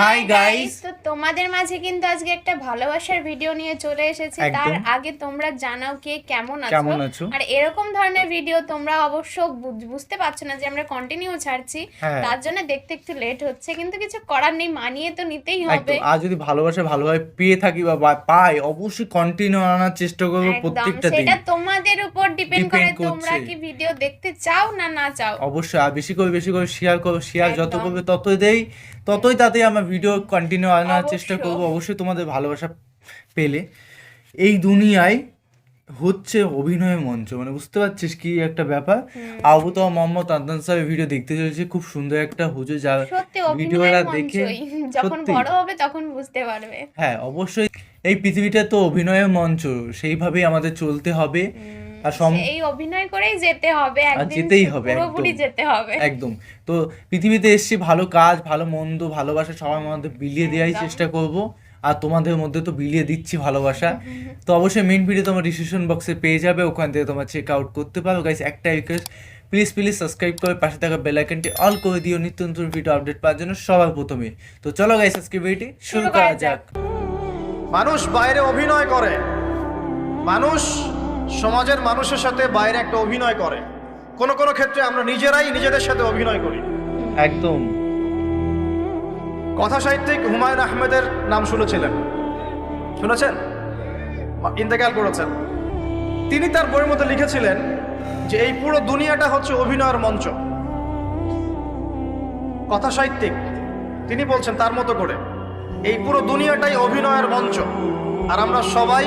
Hi guys তো তোমাদের মাঝে কিন্তু আজকে একটা ভালোবাসার ভিডিও নিয়ে চলে এসেছি। তার আগে তোমরা জানাও কে কেমন আছো। আর এরকম ধরনের ভিডিও তোমরা অবশ্য বুঝতে পারছ না যে আমরা কন্টিনিউ ছাড়ছি। হ্যাঁ। তার জন্য দেখতে একটু লেট হচ্ছে কিন্তু কিছু করার নেই মানিয়ে তো নিতেই হবে। আর যদি ভালোবাসা ভালোভাবে পেয়ে থাকি বা বা পাই অবশ্যই কন্টিনিউ আনার চেষ্টা করব প্রত্যেকটা দিন। সেটা তোমাদের উপর ডিপেন্ড করে তোমরা কি ভিডিও দেখতে চাও না না চাও। অবশ্যই। আর বেশি করে বেশি করে শেয়ার করো শেয়ার যত করবে ততই দেই ততই তাতে আমার ভিডিও কন্টিনিউ আনার চেষ্টা অবশ্য। করব অবশ্যই তোমাদের ভালোবাসা পেলে। এই দুনিয়ায় হচ্ছে অভিনয় মঞ্চ মানে বুঝতে পারছিস কি একটা ব্যাপার? আবু তো মোহাম্মদ আদনান সাহেবের ভিডিও দেখতে চলেছে খুব সুন্দর একটা হুজুর যা ভিডিওটা দেখে যখন বড় হবে তখন বুঝতে পারবে। হ্যাঁ অবশ্যই। এই পৃথিবীটা তো অভিনয়ের মঞ্চ সেইভাবেই আমাদের চলতে হবে। আর এই অভিনয় করেই যেতে হবে একদিন যেতেই হবে, পুরোপুরি একদম। যেতে হবে। একদম। তো পৃথিবীতে এসছি ভালো কাজ ভালো মন্দ ভালোবাসা সবার মধ্যে বিলিয়ে দেওয়াই চেষ্টা করব। আর তোমাদের মধ্যে তো বিলিয়ে দিচ্ছি ভালোবাসা। তো অবশ্যই মেন ভিডিও তোমার ডিসক্রিপশন বক্সে পেয়ে যাবে ওখান থেকে তোমার চেক আউট করতে পারো। গাইস একটা রিকোয়েস্ট প্লিজ প্লিজ সাবস্ক্রাইব করে পাশে থাকা বেল আইকনটি অল করে দিও। নিত্য নতুন ভিডিও আপডেট পাওয়ার জন্য সবার প্রথমে। তো চলো গাইস আজকে ভিডিওটি শুরু করা যাক। মানুষ বাইরে অভিনয় করে। মানুষ সমাজের মানুষের সাথে বাইরে একটা অভিনয় করে। কোনো কোনো ক্ষেত্রে আমরা নিজেরাই নিজেদের সাথে অভিনয় করি। একদম। কথা সাহিত্যিক হুমায়ুন আহমেদের নাম শুনেছিলেন। শুনেছেন? ইন্তেকাল করেছেন। তিনি তার বইয়ের মধ্যে লিখেছিলেন যে এই পুরো দুনিয়াটা হচ্ছে অভিনয়ের মঞ্চ। কথা সাহিত্যিক তিনি বলছেন তার মতো করে এই পুরো দুনিয়াটাই অভিনয়ের মঞ্চ। আর আমরা সবাই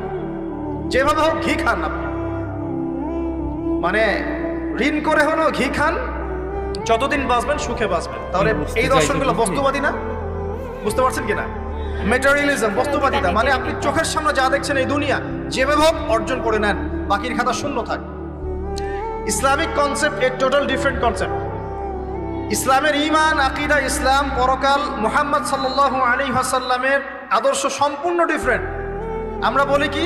যেভাবে হোক ঘি খান আপনি। মানে ঋণ করে হলো ঘি খান যতদিন বাঁচবেন সুখে বাঁচবেন। তাহলে এই দর্শনগুলো বস্তুবাদী না? বুঝতে পারছেন কিনা? মেটারিয়ালিজম বস্তুবাদিতা মানে আপনি চোখের সামনে যা দেখছেন এই দুনিয়া যেভাবে হোক অর্জন করে নেন। বাকির খাতা শূন্য থাক। Islamic concept a total different concept ইসলামের ইমান আকিদা ইসলাম পরকাল মোহাম্মদ সাল্লাহ আলী হাসাল্লামের আদর্শ সম্পূর্ণ ডিফারেন্ট আমরা বলি কি?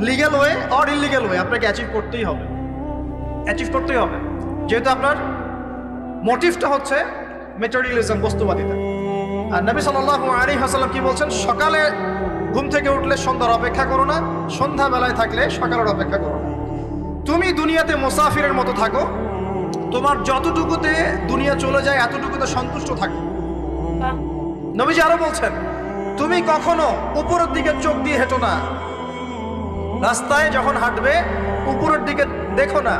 Legal way or illegal way আপনাকে অ্যাচিভ করতেই হবে। অ্যাচিভ করতেই হবে। যেহেতু আপনার মোটিভটা হচ্ছে মেটেরিয়ালিজম বস্তুবাদিতা। আর নবী সাল্লাহ আলী হাসালাম কি বলছেন? সকালে ঘুম থেকে উঠলে সন্ধ্যার অপেক্ষা করো না সন্ধ্যাবেলায় থাকলে সকালের অপেক্ষা করো। না তুমি দুনিয়াতে মুসাফিরের মতো থাকো। তোমার যতটুকুতে দুনিয়া চলে যায় এতটুকুতে সন্তুষ্ট থাকো। নবীজি আরও বলছেন তুমি কখনো উপরের দিকে চোখ দিয়ে হেঁটো না। রাস্তায় যখন হাঁটবে, উপরের দিকে দেখো না।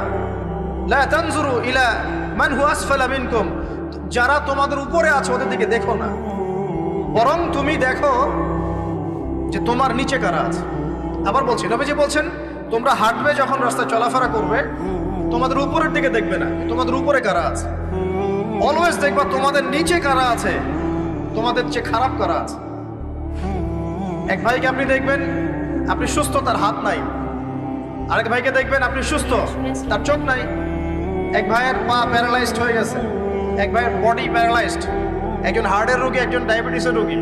লা তানজুরু ইলা মান হু আসফালা মিনকুম। যারা তোমাদের উপরে আছে, ওদের দিকে দেখো না। বরং তুমি দেখো যে তোমার নিচে কারা আছে। আবার বলছি, নবীজি বলছেন, তোমরা হাঁটবে যখন রাস্তায় চলাফেরা করবে, তোমাদের উপরের দিকে দেখবে না তোমাদের উপরে কারা আছে। অলওয়েজ দেখবা তোমাদের নিচে কারা আছে, তোমাদের চেয়ে খারাপ কারা আছে। এক ভাইকে আপনি দেখবেন আপনি সুস্থ, তার হাত নাই। আরেক ভাইকে দেখবেন, আপনি সুস্থ, তার চোখ নাই। এক ভাইয়ের পা প্যারালাইজড হয়ে গেছে। এক ভাইয়ের বডি প্যারালাইজড একজন হার্টের রোগী, একজন ডায়াবেটিসের রোগী।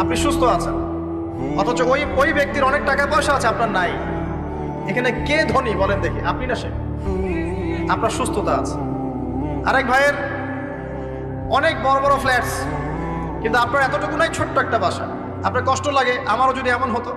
আপনি সুস্থ আছেন। অথচ ওই ওই ব্যক্তির অনেক টাকা পয়সা আছে, আপনার নাই। এখানে কে ধনী, বলেন দেখি। আপনি না সে? আপনার সুস্থতা আছে। আরেক ভাইয়ের অনেক বড় বড় ফ্ল্যাটস কিন্তু আপনার এতটুকু নাই, ছোট্ট একটা বাসা। আপনার কষ্ট লাগে, আমারও যদি এমন হতো।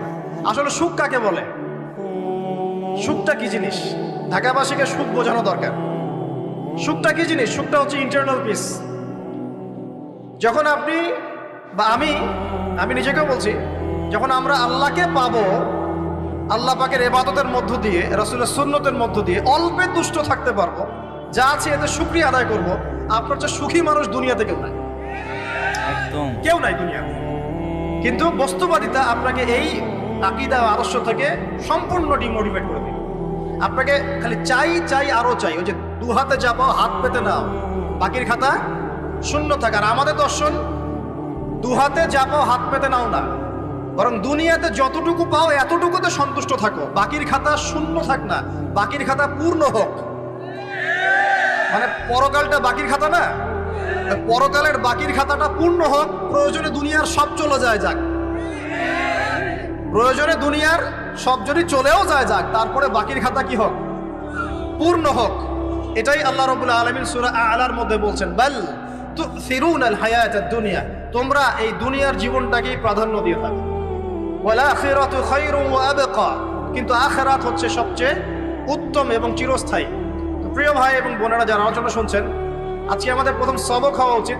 আসলে সুখ কাকে বলে? সুখটা কি জিনিস? ঢাকাবাসীকে সুখ বোঝানো দরকার। সুখটা কি জিনিস? সুখটা হচ্ছে ইন্টারনাল পিস যখন আপনি বা আমি আমি নিজেকেও বলছি যখন আমরা আল্লাহকে পাবো আল্লাহ পাকের এবাদতের মধ্য দিয়ে রসুলের সুন্নতের মধ্য দিয়ে অল্পে তুষ্ট থাকতে পারব যা আছে এতে সুক্রিয়া আদায় করব আপনার চেয়ে সুখী মানুষ দুনিয়াতে কেউ নাই। একদম। কেউ নাই দুনিয়াতে। কিন্তু বস্তুবাদিতা আপনাকে এই আকিদা আদর্শ থেকে সম্পূর্ণ ডিমোটিভেট করে দিবে আপনাকে খালি চাই চাই, আরও চাই। ওই যে দু হাতে যাব হাত পেতে নাও। বাকির খাতা শূন্য থাকে। আর আমাদের দর্শন, দু হাতে যাব হাত পেতে নাও না। বরং দুনিয়াতে যতটুকু পাও, এতটুকুতে সন্তুষ্ট থাকো। বাকির খাতা শূন্য থাক না। বাকির খাতা পূর্ণ হোক। মানে পরকালটা বাকির খাতা না? পরকালের বাকির খাতাটা পূর্ণ হোক। প্রয়োজনে দুনিয়ার সব চলে যায় যাক। প্রয়োজনে দুনিয়ার সব যদি চলেও যায় যাক, তারপরে বাকির খাতা কি হোক? পূর্ণ হোক। এটাই আল্লাহ রবুল্লা আলমিন সুরা আলার মধ্যে বলছেন, বাল তু ফিরুন আল হায়াত দুনিয়া তোমরা এই দুনিয়ার জীবনটাকেই প্রাধান্য দিয়ে থাকো। কিন্তু আখিরাত হচ্ছে সবচেয়ে উত্তম এবং চিরস্থায়ী। প্রিয় ভাই এবং বোনেরা যারা আলোচনা শুনছেন, আজকে আমাদের প্রথম সবক হওয়া উচিত।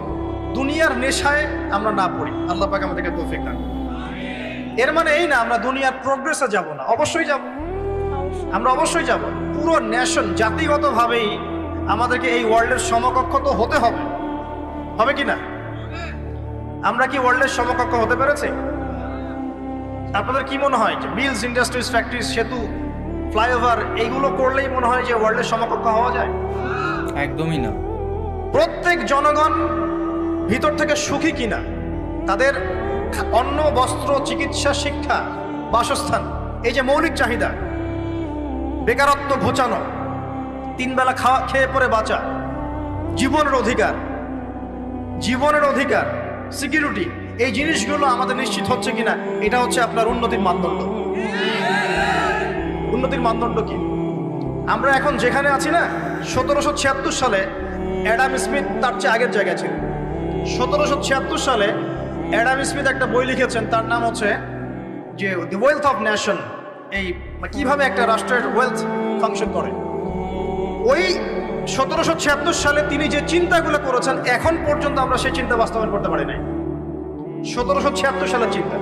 দুনিয়ার নেশায় আমরা না পড়ি। আল্লাহ পাক আমাদেরকে তৌফিক দান। এর মানে এই না আমরা দুনিয়ার প্রোগ্রেসে যাব না। অবশ্যই যাব। আমরা অবশ্যই যাব। পুরো নেশন জাতিগতভাবেই আমাদেরকে এই ওয়ার্ল্ডের সমকক্ষ তো হতে হবে। হবে কি না? আমরা কি ওয়ার্ল্ডের সমকক্ষ হতে পেরেছি? আপনাদের কি মনে হয় যে মিলস ইন্ডাস্ট্রিজ ফ্যাক্টরিজ সেতু ফ্লাইওভার এইগুলো করলেই মনে হয় যে ওয়ার্ল্ডের সমকক্ষ হওয়া যায়? একদমই না। প্রত্যেক জনগণ ভিতর থেকে সুখী কিনা তাদের অন্ন, বস্ত্র, চিকিৎসা, শিক্ষা, বাসস্থান, এই যে মৌলিক চাহিদা, বেকারত্ব ঘোচানো, তিনবেলা খাওয়া, খেয়ে পরে বাঁচা, জীবনের অধিকার জীবনের অধিকার, সিকিউরিটি, এই জিনিসগুলো আমাদের নিশ্চিত হচ্ছে কিনা, এটা হচ্ছে আপনার উন্নতির মানদণ্ড। উন্নতির মানদণ্ড কি? আমরা এখন যেখানে আছি না, সতেরোশো ছিয়াত্তর সালে অ্যাডাম স্মিথ তার চেয়ে আগের জায়গায় ছিল সতেরোশো ছিয়াত্তর সালে অ্যাডাম স্মিথ একটা বই লিখেছেন, তার নাম হচ্ছে যে দি ওয়েলথ অফ নেশন এই কীভাবে একটা রাষ্ট্রের ওয়েলথ ফাংশন করে। ওই সতেরোশো ছিয়াত্তর সালে তিনি যে চিন্তাগুলো করেছেন, এখন পর্যন্ত আমরা সেই চিন্তা বাস্তবায়ন করতে পারি নাই। সতেরোশো ছিয়াত্তর সালের চিন্তা।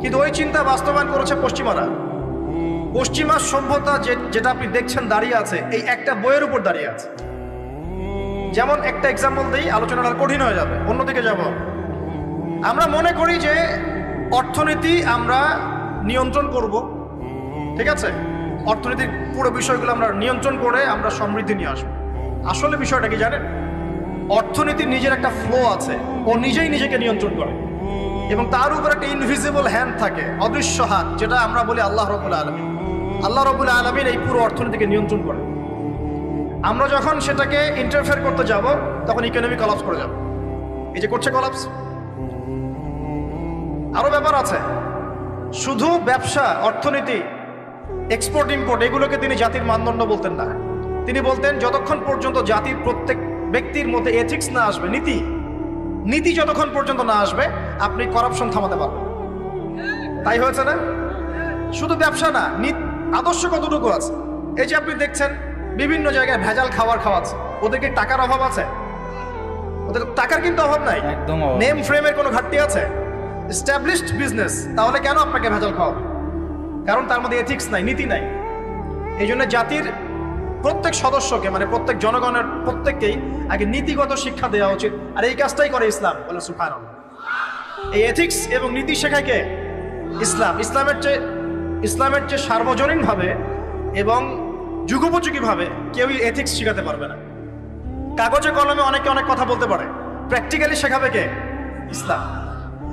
কিন্তু ওই চিন্তা বাস্তবায়ন করেছে পশ্চিমারা। পশ্চিমা সভ্যতা যে, যেটা আপনি দেখছেন দাঁড়িয়ে আছে, এই একটা বইয়ের উপর দাঁড়িয়ে আছে। যেমন একটা এক্সাম্পল দিই, আলোচনাটা কঠিন হয়ে যাবে। অন্যদিকে যাব। আমরা মনে করি যে অর্থনীতি আমরা নিয়ন্ত্রণ করব। ঠিক আছে? অর্থনীতির পুরো বিষয়গুলো আমরা নিয়ন্ত্রণ করে আমরা সমৃদ্ধি নিয়ে আসব। আসলে বিষয়টা কি জানেন? অর্থনীতির নিজের একটা ফ্লো আছে। ও নিজেই নিজেকে নিয়ন্ত্রণ করে। এবং তার উপর একটা ইনভিজিবল হ্যান্ড থাকে, অদৃশ্য হাত, যেটা আমরা বলি আল্লাহ রবুল আলমিন। আল্লাহ রবুল আলমিন এই পুরো অর্থনীতিকে নিয়ন্ত্রণ করে। আমরা যখন সেটাকে ইন্টারফেয়ার করতে যাব, তখন ইকোনমি কলাপস করে যাব। এই যে করছে কলাপস আরও ব্যাপার আছে। শুধু ব্যবসা অর্থনীতি এক্সপোর্ট ইম্পোর্ট এগুলোকে তিনি জাতির মানদণ্ড বলতেন না। তিনি বলতেন যতক্ষণ পর্যন্ত জাতির প্রত্যেক ব্যক্তির মধ্যে এথিক্স না আসবে নীতি নীতি যতক্ষণ পর্যন্ত না আসবে আপনি করাপশন থামাতে পারবেন। তাই হয়েছে না? শুধু ব্যবসা না নি- আদর্শ কতটুকু আছে? এই যে আপনি দেখছেন বিভিন্ন জায়গায় ভেজাল খাবার খাওয়াচ্ছে। ওদের কি টাকার অভাব আছে? ওদের টাকার কিন্তু অভাব নাই। একদম নেম ফ্রেমের কোনো ঘাটতি আছে? এস্টাবলিশড বিজনেস তাহলে কেন আপনাকে ভেজাল খাওয়াবে? কারণ তার মধ্যে এথিক্স নাই, নীতি নাই। এই জন্য জাতির প্রত্যেক সদস্যকে মানে প্রত্যেক জনগণের প্রত্যেককেই আগে নীতিগত শিক্ষা দেওয়া উচিত। আর এই কাজটাই করে ইসলাম, বলে সুফান এই এথিক্স এবং নীতি শেখায় কে? ইসলাম। ইসলামের চেয়ে ইসলামের চেয়ে সার্বজনীনভাবে এবং যুগোপযোগীভাবে কেউই এথিক্স শেখাতে পারবে না। কাগজে কলমে অনেকে অনেক কথা বলতে পারে। প্র্যাকটিক্যালি শেখাবে কে? ইসলাম।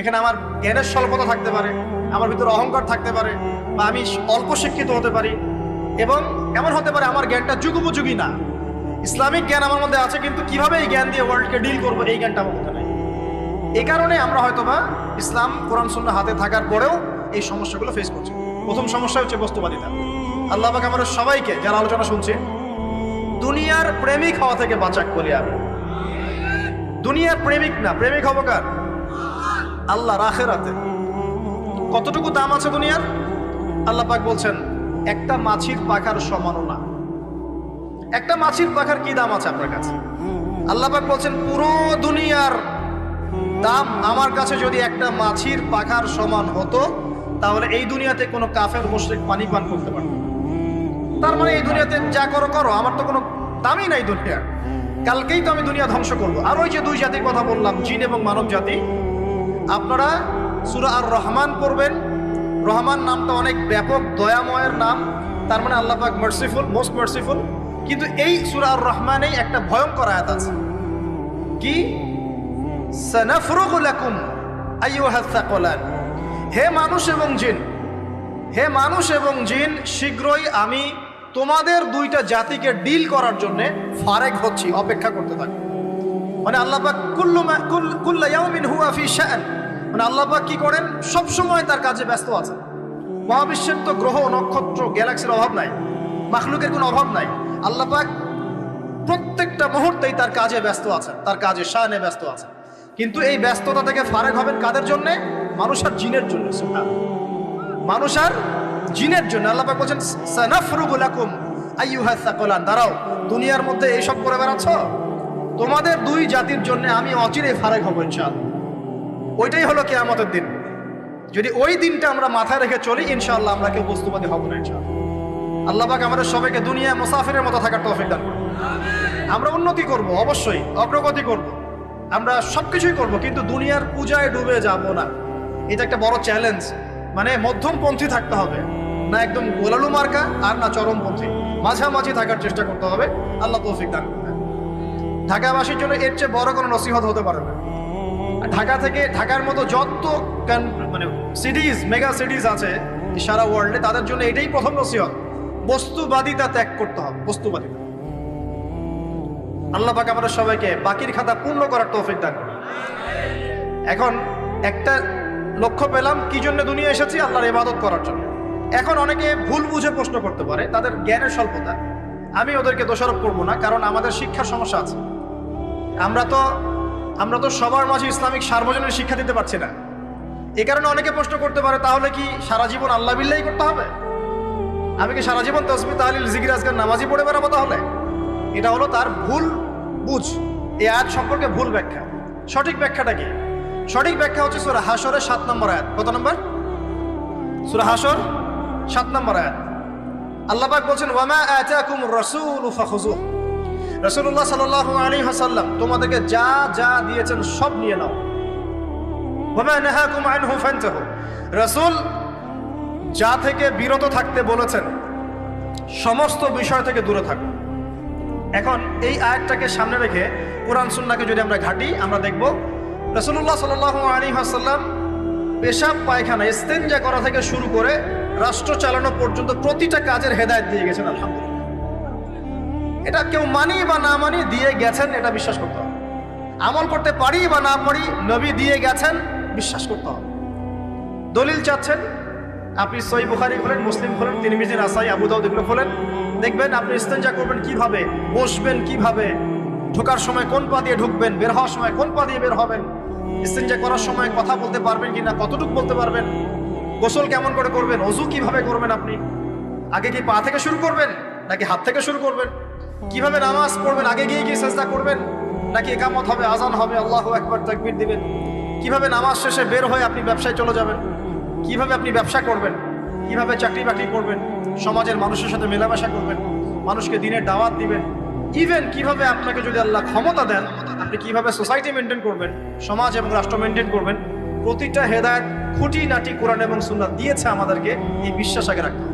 এখানে আমার জ্ঞানের স্বল্পতা থাকতে পারে, আমার ভিতরে অহংকার থাকতে পারে বা আমি অল্প শিক্ষিত হতে পারি। এবং এমন হতে পারে আমার জ্ঞানটা যুগোপযোগী না। ইসলামিক জ্ঞান আমার মধ্যে আছে, কিন্তু কীভাবে এই জ্ঞান দিয়ে ওয়ার্ল্ডকে ডিল করব, এই জ্ঞানটা আমার মধ্যে নেই। এই কারণে আমরা হয়তোবা ইসলাম, কোরআন, সুন্নাহ হাতে থাকার পরেও এই সমস্যাগুলো ফেস করছি। প্রথম সমস্যা হচ্ছে বস্তুবাদিতা। আল্লাহ পাক আমাদের সবাইকে, যারা আলোচনা শুনছে, দুনিয়ার প্রেমিক হওয়া থেকে বাঁচাক বলি আমি। দুনিয়ার প্রেমিক না, প্রেমিক হব আল্লাহ রাখেরাতে কতটুকু দাম আছে দুনিয়ার? আল্লাহ পাক বলছেন, একটা মাছির পাখার সমানও না একটা মাছির পাখার কি দাম আছে আপনার কাছে? আল্লাহ পাক বলছেন, পুরো দুনিয়ার দাম আমার কাছে যদি একটা মাছির পাখার সমান হতো, তাহলে এই দুনিয়াতে কোনো কাফের, মুশরিক পানি পান করতে পারত। তার মানে এই দুনিয়াতে যা করো করো। আমার তো কোনো দামই নাই দুনিয়ার। কালকেই তো আমি দুনিয়া ধ্বংস করব। আর ওই যে দুই জাতির কথা বললাম, জিন এবং মানব জাতি আপনারা সুরা আর রহমান পড়বেন। রহমান নামটা অনেক ব্যাপক, দয়াময়ের নাম। তার মানে আল্লাহ পাক মার্সিফুল মোস্ট মার্সিফুল কিন্তু এই সুরা আর রহমানেই একটা ভয়ঙ্কর আয়াত আছে। কি? হে মানুষ এবং জিন, হে মানুষ এবং জিন, শীঘ্রই আমি তোমাদের দুইটা জাতিকে ডিল করার জন্য ফারেক হচ্ছি, অপেক্ষা করতে থাকি মানে আল্লাহ পাক কুল্লু কুল্লা ইয়াউমিন হুয়া ফি শাআন মানে আল্লাহ পাক কি করেন? সব সময় তার কাজে ব্যস্ত আছে মহাবিশ্বের তো গ্রহ, নক্ষত্র, গ্যালাক্সির অভাব নাই। মাখলুকের কোনো অভাব নাই। আল্লাহ পাক প্রত্যেকটা মুহূর্তেই তার কাজে ব্যস্ত আছেন, তার কাজে শানে ব্যস্ত আছেন। কিন্তু এই ব্যস্ততা থেকে ফারেক হবেন কাদের জন্য? মানুষ আর জিনের জন্য। মানুষ আর জিনের জন্য। আল্লাহ পাক বলছেন, সানাফরুগু লাকুম আইয়ুহা দাঁড়াও, দুনিয়ার মধ্যে এইসব করে বেড়াচ্ছ? তোমাদের দুই জাতির জন্য আমি অচিরে ফারেক হব ইনশাআল্লাহ। ওইটাই হলো কেয়ামতের দিন। যদি ওই দিনটা আমরা মাথায় রেখে চলি, ইনশাআল্লাহ আমরা কেউ বস্তুবাদী হব না, ইনশাআল্লাহ। আল্লাহ পাক আমাদের সবাইকে দুনিয়া মুসাফিরের মতো থাকার তৌফিক দান করুন। আমরা উন্নতি করব, অবশ্যই, অগ্রগতি করব। আমরা সবকিছুই করব, কিন্তু দুনিয়ার পূজায় ডুবে যাব না। এটা একটা বড় চ্যালেঞ্জ মানে মধ্যমপন্থী থাকতে হবে। না একদম গোলালু মার্কা, আর না চরমপন্থী। মাঝামাঝি থাকার চেষ্টা করতে হবে। আল্লাহ তৌফিক দান করবেন ঢাকাবাসীর জন্য এর চেয়ে বড় কোনো নসিহত হতে পারে না। ঢাকা থেকে ঢাকার মতো যত মানে সিটিজ মেগা সিটিজ আছে সারা ওয়ার্ল্ডে তাদের জন্য এটাই প্রথম নসিহত। বস্তুবাদিতা ত্যাগ করতে হবে, বস্তুবাদিতা। আল্লাহ পাক আমাদের সবাইকে বাকির খাতা পূর্ণ করার তৌফিক দান। এখন একটা লক্ষ্য পেলাম, কি জন্য দুনিয়া এসেছি? আল্লাহর ইবাদত করার জন্য। এখন অনেকে ভুল বুঝে প্রশ্ন করতে পারে, তাদের জ্ঞানের স্বল্পতা। আমি ওদেরকে দোষারোপ করব না, কারণ আমাদের শিক্ষার সমস্যা আছে। আমরা তো আমরা তো সবার মাঝে ইসলামিক সার্বজনীন শিক্ষা দিতে পারছি না। এ কারণে অনেকে প্রশ্ন করতে পারে, তাহলে কি সারা জীবন আল্লাহ বিল্লাহি করতে হবে? আমি কি সারা জীবন তসবি তাহলিল জিকির আজকাল নামাজি পড়ে বেড়াবো তাহলে? এটা হলো তার ভুল বুঝ। এই আয়াত সম্পর্কে ভুল ব্যাখ্যা। সঠিক ব্যাখ্যাটা কি? সঠিক ব্যাখ্যা হচ্ছে সুরা হাসরের সাত নম্বর আয়াত। কত নম্বর? সুরা হাসর সাত নম্বর আয়াত। আল্লাহ পাক বলছেন ওয়ামা আতাকুম রাসূল ফাখুযুহ। রাসূলুল্লাহ সাল্লাল্লাহু আলাইহি ওয়াসাল্লাম তোমাদেরকে যা যা দিয়েছেন সব নিয়ে নাও। রাসূল যা থেকে বিরত থাকতে বলেছেন, সমস্ত বিষয় থেকে দূরে থাকুন এখন এই আয়াতটাকে সামনে রেখে কোরআন সুন্নাকে যদি আমরা ঘাটি, আমরা দেখব রসুল্লাহ সাল আলী আসাল্লাম পেশাব, পায়খানা ইস্তেঞ্জা করা থেকে শুরু করে রাষ্ট্র চালানো পর্যন্ত প্রতিটা কাজের হেদায়ত দিয়ে গেছেন, আলহামদুলিল্লাহ। এটা কেউ মানি বা না মানি দিয়ে গেছেন, এটা বিশ্বাস করতে হবে। আমল করতে পারি বা না পারি, নবী দিয়ে গেছেন, বিশ্বাস করতে হবে। দলিল চাচ্ছেন, আপনি সই বুখারি খোলেন, মুসলিম খোলেন, তিরমিজি নাসাই আবু দাউদ এগুলো খোলেন। দেখবেন আপনি ইস্তেঞ্জা করবেন কীভাবে, বসবেন কীভাবে, ঢোকার সময় কোন পা দিয়ে ঢুকবেন, বের হওয়ার সময় কোন পা দিয়ে বের হবেন, ইস্তেঞ্জা করার সময় কথা বলতে পারবেন কিনা, কতটুকু বলতে পারবেন, গোসল কেমন করে করবেন, অজু কীভাবে করবেন আপনি, আগে কি পা থেকে শুরু করবেন, নাকি হাত থেকে শুরু করবেন? কীভাবে নামাজ পড়বেন? আগে গিয়ে গিয়ে চেষ্টা করবেন? নাকি একামত হবে আজান হবে? আল্লাহ একবার তাকবির দিবেন। কীভাবে নামাজ শেষে বের হয়ে আপনি ব্যবসায় চলে যাবেন? কীভাবে আপনি ব্যবসা করবেন? কীভাবে চাকরি বাকরি করবেন? সমাজের মানুষের সাথে মেলামেশা করবেন? মানুষকে দিনের দাওয়াত দিবেন? ইভেন কীভাবে আপনাকে যদি আল্লাহ ক্ষমতা দেন, আপনি কীভাবে সোসাইটি মেনটেন করবেন? সমাজ এবং রাষ্ট্র মেনটেন করবেন? প্রতিটা হেদায়ত খুঁটি নাটি কোরআন এবং সুন্নাত দিয়েছে আমাদেরকে এই বিশ্বাস আগে রাখতে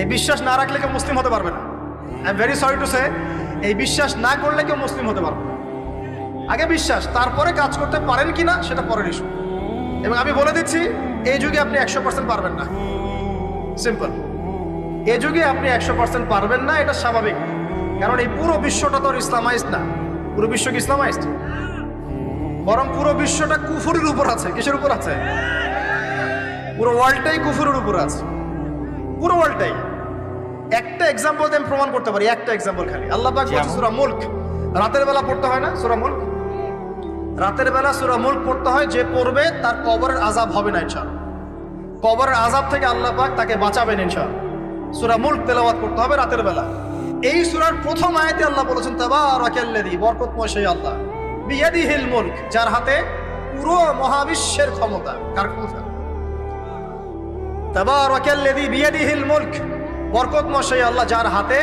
এই বিশ্বাস না রাখলে কেউ মুসলিম হতে পারবে না। I am very sorry to say এই বিশ্বাস না করলে কেউ মুসলিম হতে পারবে আগে বিশ্বাস, তারপরে কাজ করতে পারেন কিনা সেটা পরের ইস্যু এবং আমি বলে দিচ্ছি, এই যুগে আপনি একশো পার্সেন্ট পারবেন না। সিম্পল এই যুগে আপনি একশো পার্সেন্ট পারবেন না, এটা স্বাভাবিক। কারণ এই পুরো বিশ্বটা তো ইসলামাইজড না। পুরো বিশ্ব কি ইসলামাইজড? বরং পুরো বিশ্বটা কুফুরের উপর আছে। কিসের উপর আছে? পুরো ওয়ার্ল্ডটাই কুফুরের উপর আছে। পুরো ওয়ার্ল্ডটাই একটা এক্সাম্পল দিয়ে আমি প্রমাণ করতে পারি একটা এক্সাম্পল খালি। আল্লাহ পাক বলছে? সূরা মুলক। রাতের বেলা পড়তে হয় না সূরা মুলক? রাতের বেলা সূরা মুলক পড়তে হয় যে পড়বে তার কবরের আযাব হবে না ইনশাআল্লাহ। কবরের আযাব থেকে আল্লাহ পাক তাকে বাঁচাবেন ইনশাআল্লাহ। সূরা মুলক তেলাওয়াত করতে হবে রাতের বেলা। এই সূরার প্রথম আয়াতে আল্লাহ বলেছেন তাবারাকাল্লাযী বরকতময় সেই আল্লাহ। বিয়াদিহিল মুলক যার হাতে পুরো মহাবিশ্বের ক্ষমতা। কার ক্ষমতা? তাবারাকাল্লাযী বিয়াদিহিল মুলক বরকতময় সেই আল্লাহ যার হাতে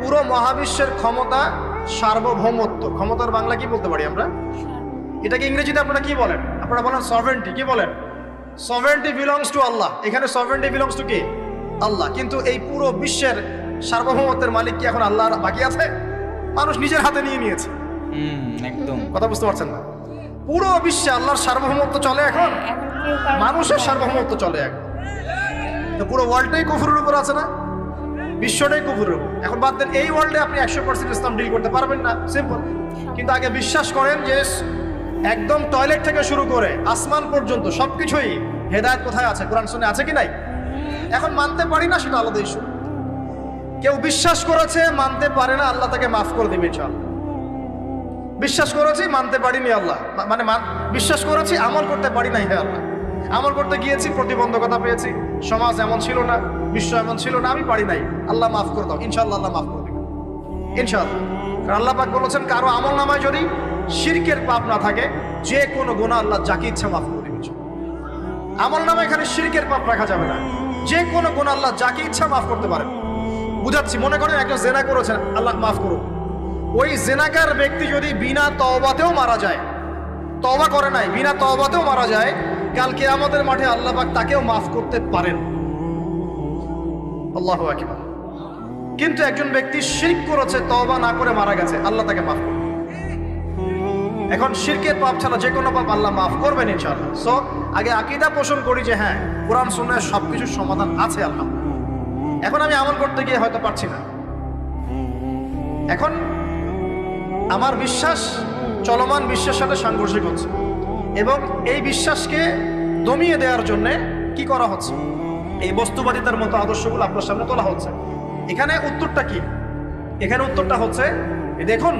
পুরো মহাবিশ্বের ক্ষমতা সার্বভৌমত্ব ক্ষমতার বাংলা কি বলতে পারি আমরা? এটাকে ইংরেজিতে আপনারা কি বলেন? আপনারা বলেন সভারেন্টি কি বলেন? সভারেন্টি বিলংস টু আল্লাহ এখানে সভারেন্টি বিলংস টু কি? আল্লাহ। কিন্তু এই পুরো বিশ্বের সার্বভৌমত্বের মালিক কি এখন আল্লাহ বাকি আছে? মানুষ নিজের হাতে নিয়ে নিয়েছে। একদম। কথা বুঝতে পারছেন না? পুরো বিশ্বে আল্লাহর সার্বভৌমত্ব চলে এখন? মানুষের সার্বভৌমত্ব চলে এখন। তো পুরো ওয়ার্ল্ডটাই কুফুরের উপর আছে না? বিশ্বটাই উপর। এখন বাদ দেন, এই ওয়ার্ল্ডে আপনি একশো পার্সেন্ট ইসলাম ডিল করতে পারবেন না। সিম্পল কিন্তু আগে বিশ্বাস করেন যে একদম টয়লেট থেকে শুরু করে আসমান পর্যন্ত সবকিছুই হেদায়েত কোথায় আছে? কোরআন শুনে আছে কি নাই? এখন মানতে পারি না, সেটা আলাদা ইস্যু কেউ বিশ্বাস করেছে, মানতে পারে না, আল্লাহ তাকে মাফ করে দিবে, ইনশাআল্লাহ। বিশ্বাস করেছি, মানতে পারিনি, আল্লাহ। মানে মান- বিশ্বাস করেছি, আমল করতে পারি নাই, হে আল্লাহ। আমল করতে গিয়েছি, প্রতিবন্ধকতা পেয়েছি। সমাজ এমন ছিল না। বিশ্ব এমন ছিল না, আমি পারি নাই। আল্লাহ মাফ করে দাও, ইনশাআল্লাহ আল্লাহ মাফ করে দেবে ইনশাআল্লাহ। কারণ আল্লাহ পাক বলেছেন, কারও আমল নামায় যদি শিরকের পাপ না থাকে, যে কোনো গুণা আল্লাহ যাকে ইচ্ছা মাফ করে দেবে আমল নামে এখানে শিরকের পাপ রাখা যাবে না। যে কোনো গুণ আল্লাহ যাকে ইচ্ছা মাফ করতে পারেন। বুঝাচ্ছি, মনে করেন একজন জেনা করেছেন, আল্লাহ মাফ করুন ওই জেনাকার ব্যক্তি যদি বিনা তওবাতেও মারা যায়, তওবা করে নাই, বিনা তওবাতেও মারা যায় কালকে আমাদের মাঠে আল্লাহ পাক তাকেও মাফ করতে পারেন। আল্লাহ কিন্তু একজন ব্যক্তি শিরক করেছে, তওবা না করে মারা গেছে, আল্লাহ তাকে মাফ করবে এখন শিরকের পাপ ছাড়া যে কোনো পাপ আল্লাহ মাফ করবেন ইনশাআল্লাহ। সো আগে আকীদা পোষণ করি যে হ্যাঁ কোরআন সুন্নাহ সবকিছুর সমাধান আছে আল্লাহ এখন আমি আমল করতে গিয়ে হয়তো পারছি না। এখন আমার বিশ্বাস, চলমান বিশ্বের সাথে সাংঘর্ষিক হচ্ছে। এবং এই বিশ্বাসকে দমিয়ে দেওয়ার জন্যে কি করা হচ্ছে? এই বস্তুবাদিতার মতো আদর্শগুলো আপনার সামনে তোলা হচ্ছে। এখানে উত্তরটা কি? এখানে উত্তরটা হচ্ছে দেখুন,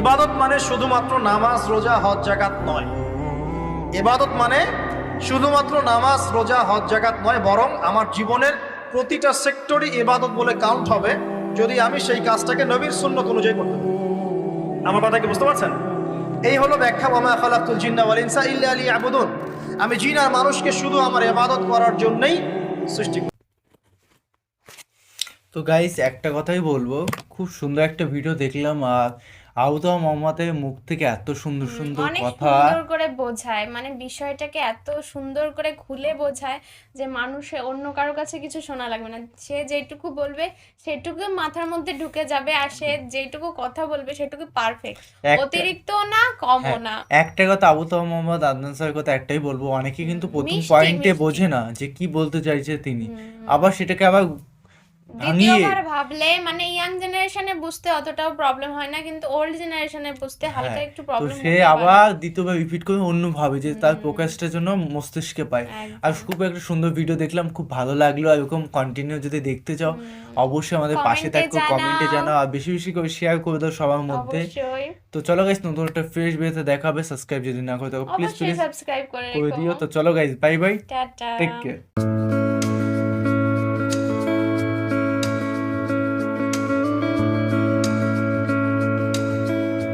ইবাদত মানে শুধুমাত্র নামাজ, রোজা, হজ জাকাত নয়। ইবাদত মানে শুধুমাত্র নামাজ, রোজা, হজ জাকাত নয়, বরং আমার জীবনের প্রতিটা সেক্টরই ইবাদত বলে কাউন্ট হবে যদি আমি সেই কাজটাকে নবীর সুন্নত অনুযায়ী করতে পারি। আমার কথা কি বুঝতে পারছেন? এই হলো ব্যাখ্যা ওয়ামা খালাকুল জিন্না ওয়াল ইনসা ইল্লা লিয়াবুদুন। আমি জিন আর মানুষকে শুধু আমার এবাদত করার জন্যই সৃষ্টি। তো গাইস একটা কথাই বলব খুব সুন্দর একটা ভিডিও দেখলাম, আর আবুদা মোহাম্মদের মুখ থেকে এত সুন্দর সুন্দর কথা। সুন্দর করে বোঝায় মানে বিষয়টাকে এত সুন্দর করে খুলে বোঝায় যে মানুষে অন্য কারও কাছে কিছু শোনা লাগবে না। সে যেটুকু বলবে সেটুকু মাথার মধ্যে ঢুকে যাবে আর সে যেটুকু কথা বলবে সেটুকু পারফেক্ট অতিরিক্ত না কমও হ্যাঁ, না। একটা কথা আবু তাহ মোহাম্মদ আদনান স্যারের কথা একটাই বলব অনেকে কিন্তু প্রথম পয়েন্টে বোঝে না যে কি বলতে চাইছে তিনি। আবার সেটাকে আবার দ্বিতীয়বার ভাবলে মানে ইয়াং জেনারেশনে বুঝতে অতটাও প্রবলেম হয় না কিন্তু ওল্ড জেনারেশনে বুঝতে হালকা হ্যাঁ, একটু তো প্রবলেম সে আবার দ্বিতীয়বার রিপিট করে অন্য ভাবে যে তার প্রকাশটার জন্য মস্তিষ্কে পায়। আর খুব একটা সুন্দর ভিডিও দেখলাম খুব ভালো লাগল আর এরকম কন্টিনিউ যদি দেখতে চাও অবশ্যই আমাদের পাশে থাকো কমেন্টে জানাও। আর বেশি বেশি করে শেয়ার করে দাও সবার মধ্যে। তো চলো গাইস নতুন একটা ফ্রেশ ভিডিওতে দেখা হবে সাবস্ক্রাইব যদি না করে থাকো প্লিজ প্লিজ সাবস্ক্রাইব করে দিও। তো চলো guys bye bye take care